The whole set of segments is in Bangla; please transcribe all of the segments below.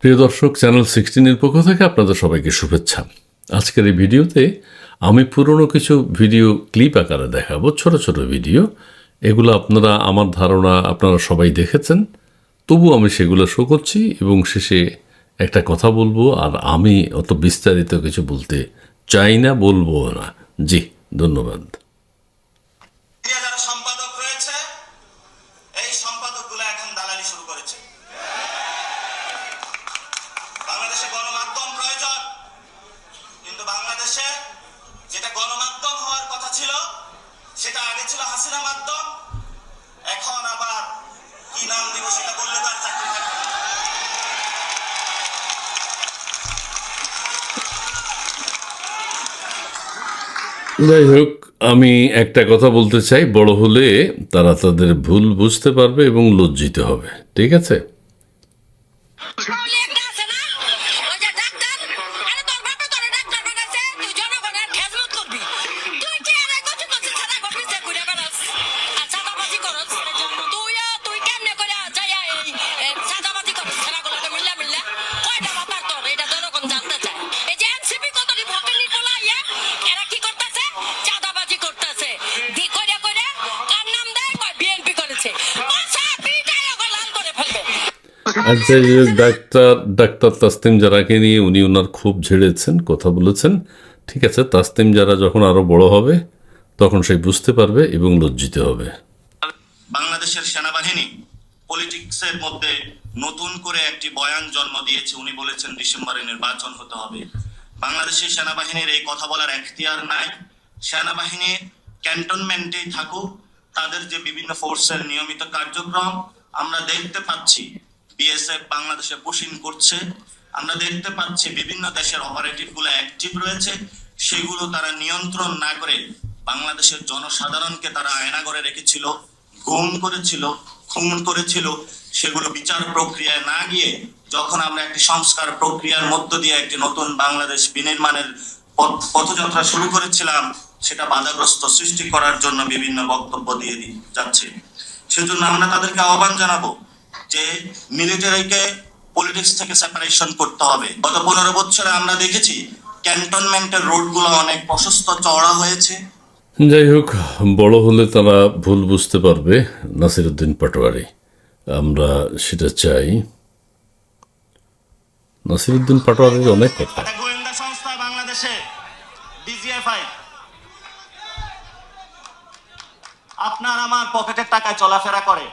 প্রিয় দর্শক চ্যানেল সিক্সটিনের পক্ষ থেকে আপনাদের সবাইকে শুভেচ্ছা। আজকের এই ভিডিওতে আমি পুরনো কিছু ভিডিও ক্লিপ আকারে দেখাবো, ছোট ছোট ভিডিও। এগুলো আপনারা, আমার ধারণা আপনারা সবাই দেখেছেন। তবু আমি সেগুলো শো করছি এবং শেষে একটা কথা বলব, আর আমি অত বিস্তারিত কিছু বলতে চাই না, বলব না। জি, ধন্যবাদ মিডিয়া যারা সম্পাদক রয়েছে এই সম্পাদকগুলো এখন দালালি শুরু করেছে বাংলাদেশে গণমাধ্যম প্রয়োজন কিন্তু বাংলাদেশে যেটা গণমাধ্যম হওয়ার কথা ছিল সেটা আগে ছিল হাসিনা মাধ্যম এখন আবার কি নাম দিব সেটা বললে তো আর চাকরি থাকবে। যাই হোক আমি একটা কথা বলতে চাই বড় হলে তারা তাদের ভুল বুঝতে পারবে এবং লজ্জিত হবে ঠিক আছে? আছে আচ্ছা ডাক্তার ডাক্তার তাসতিম জারাকে নিয়ে উনি ওনার খুব ঝেড়েছেন, কথা বলেছেন। ঠিক আছে তাসতিম যারা যখন আরও বড় হবে, তখন সে বুঝতে পারবে এবং লজ্জিত হবে। বাংলাদেশের সেনাবাহিনী পলিটিক্সের মধ্যে নতুন করে একটি বয়ান জন্ম দিয়েছে, উনি বলেছেন ডিসেম্বরে নির্বাচন হতে হবে। বাংলাদেশের সেনাবাহিনীর এই কথা বলার এখতিয়ার নাই। সেনাবাহিনী ক্যান্টনমেন্টেই থাকুক, তাদের যে বিভিন্ন ফোর্সের নিয়মিত কার্যক্রম, আমরা দেখতে পাচ্ছি বিএসএফ বাংলাদেশে পুশিং করছে। আমরা দেখতে পাচ্ছি বিভিন্ন দেশের অপারেটিভগুলো অ্যাক্টিভ রয়েছে। সেগুলো তারা নিয়ন্ত্রণ না করে বাংলাদেশের জনসাধারণকে তারা আয়না করে রেখেছিল, গুম করেছিল, খুন করেছিল। সেগুলো বিচার প্রক্রিয়ায় না গিয়ে যখন আমরা একটি সংস্কার প্রক্রিয়ার মধ্য দিয়ে একটি নতুন বাংলাদেশ বিনির্মাণের পথ- পথযাত্রা শুরু করেছিলাম, সেটা বাধাগ্রস্ত সৃষ্টি করার জন্য বিভিন্ন বক্তব্য দিয়ে যাচ্ছে সেজন্য আমরা তাদেরকে আহ্বান জানাব যে মিলিটারিকে পলিটিক্স থেকে সেপারেশন করতে হবে। গত পনেরো বছরে আমরা দেখেছি ক্যান্টনমেন্টের রোডগুলো অনেক প্রশস্ত চওড়া হয়েছে। যাই হোক বড় হলে তারা ভুল বুঝতে পারবে নাসিরুদ্দিন পাটোয়ারি। আমরা সেটা চাই। নাসিরুদ্দিন পাটোয়ারির অনেক কথা। একটা গোয়েন্দা সংস্থা বাংলাদেশে ডিজিএফআই আপনার আমার পকেটের টাকায় চলাফেরা করে।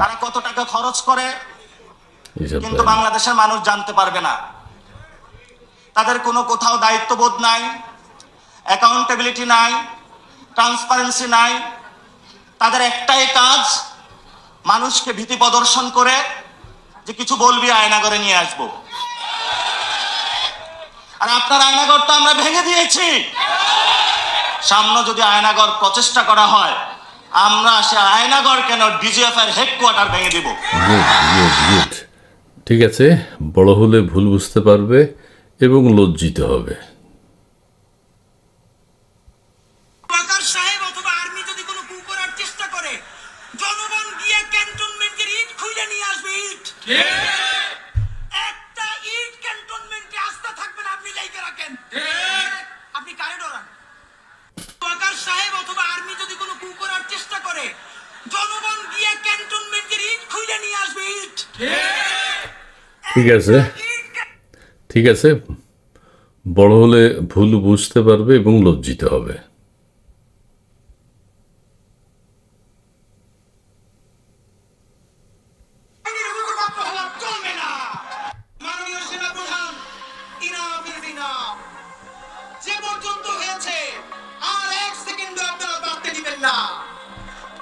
তারা কত টাকা খরচ করে কিন্তু বাংলাদেশের মানুষ জানতে পারবে না। তাদের কোনো কোথাও দায়িত্ববোধ নাই অ্যাকাউন্টেবিলিটি নাই ট্রান্সপারেন্সি নাই। তাদের একটাই কাজ মানুষকে ভীতি প্রদর্শন করে যে কিছু বলবি আয়নাগরে নিয়ে আসব। আর আপনার আয়নাগর তো আমরা ভেঙে দিয়েছি। সামনে যদি আয়নাগর প্রচেষ্টা করা হয় আমরা সে আয়নাগর কেন ডিজিএফ এর হেডকোয়ার্টার ভেঙে দিব? ঠিক আছে বড় হলে ভুল বুঝতে পারবে এবং লজ্জিত হবে। ওয়াকার সাহেব অথবা আর্মি যদি কোনো কু করার চেষ্টা করে জনগণ গিয়ে ক্যান্টনমেন্টের ইট খুঁজে নিয়ে আসবে ইট একটা ইট ক্যান্টনমেন্টে আস্থা থাকবে না আপনি লাইকে রাখেন আপনি কারে ডরান ওয়াকার সাহেব অথবা আর্মি যদি কোনো কু করার চেষ্টা করে জনগণ গিয়ে ক্যান্টনমেন্টের ইট খুঁজে নিয়ে আসবে ইট ঠিক আছে। ঠিক আছে। বড় হলে ভুল বুঝতে পারবে এবং লজ্জিত হবে।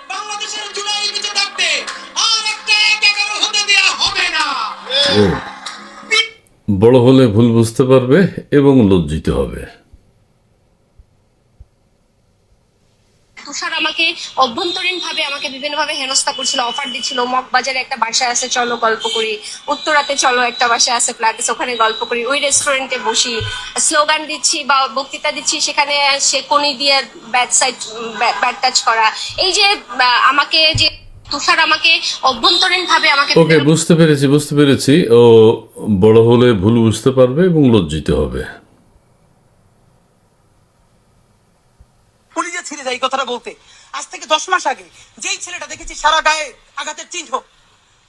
বাংলাদেশের জুলাই বড় হলে ভুল বুঝতে পারবে এবং লজ্জিত হবে। তুষার আমাকে অভ্যন্তরীণ ভাবে আমাকে বিভিন্ন ভাবে হেনস্থা করছিল অফার দিচ্ছিল মগ বাজারে একটা বাসা আছে চলো গল্প করি। উত্তরাতে চলো একটা বাসা আছে ফ্ল্যাট ওখানে গল্প করি। ওই রেস্টুরেন্টে বসি স্লোগান দিচ্ছি বা বক্তৃতা দিচ্ছি সেখানে সে কোনি দিয়ে ব্যাড সাইড ব্যাড টাচ করা। এই যে আমাকে যে তুষার আমাকে অভ্যন্তরীণ ভাবে আমাকে ওকে বুঝতে পেরেছি বুঝতে পেরেছি। ও বড় হলে ভুল বুঝতে পারবে এবং লজ্জিত হবে। কলিজা ছিঁড়ে যায় এই কথাটা বলতে। আজ থেকে দশ মাস আগে যেই ছেলেটা দেখেছি সারা গায়ে আঘাতের চিহ্ন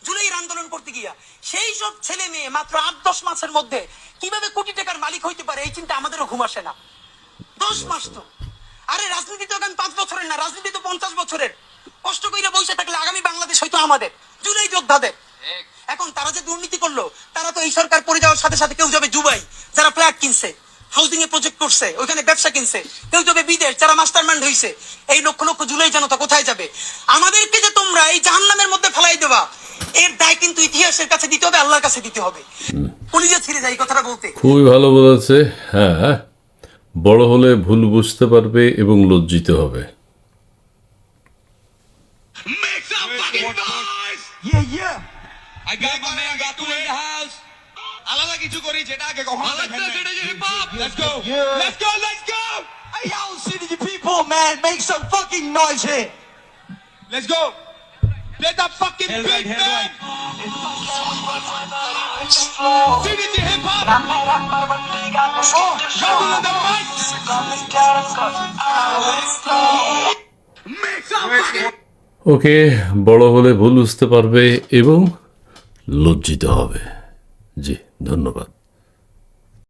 জুলাইয়ের আন্দোলন করতে গিয়া সেই সব ছেলে মেয়ে মাত্র আট দশ মাসের মধ্যে কীভাবে কোটি টাকার মালিক হইতে পারে এই চিন্তা আমাদেরও ঘুম আসে না। দশ মাস তো। আরে রাজনীতি তো এখন পাঁচ বছরের না রাজনীতি তো পঞ্চাশ বছরের। কষ্ট কইরা বসে থাকলে আগামী বাংলাদেশ হয়তো আমাদের। জুলাই যোদ্ধাদের। এখন তারা যে দুর্নীতি করল, তারা তো এই সরকার পড়ে যাওয়ার সাথে সাথে কেউ যাবে দুবাই, যারা ফ্ল্যাট কিনছে হাউজিং এ প্রজেক্ট করছে, ওইখানে ব্যবসা কিনছে, কেউ যাবে বিদেশ, যারা মাস্টার মাইন্ড হয়েছে এই লক্ষ লক্ষ জুলাই জনতা কোথায় যাবে? আমাদেরকে যে তোমরা এই জাহান্নামের মধ্যে ফেলাই দেবা, এর দায় কিন্তু ইতিহাসের কাছে দিতে হবে, আল্লাহর কাছে দিতে হবে। কলিজা ছিঁড়ে যায় কথাটা বলতে। খুবই ভালো বলেছে হ্যাঁ। বড় হলে ভুল বুঝতে পারবে এবং লজ্জিত হবে। some fucking noise! Yeah, yeah. I got my man Gatu in the house. আলাদা কিছু করি যেটা আগে কখনো দেখেন নাই। Let's go. Yeah. Let's go. Let's go. Hey, yo, city people, man, make some fucking noise here. Let's go. Play that fucking beat, man. CDG hip hop. Oh, Gatu on the mic. Make some fucking okay বড় হলে ভুল বুঝতে পারবে এবং লজ্জিত হবে। জি ধন্যবাদ।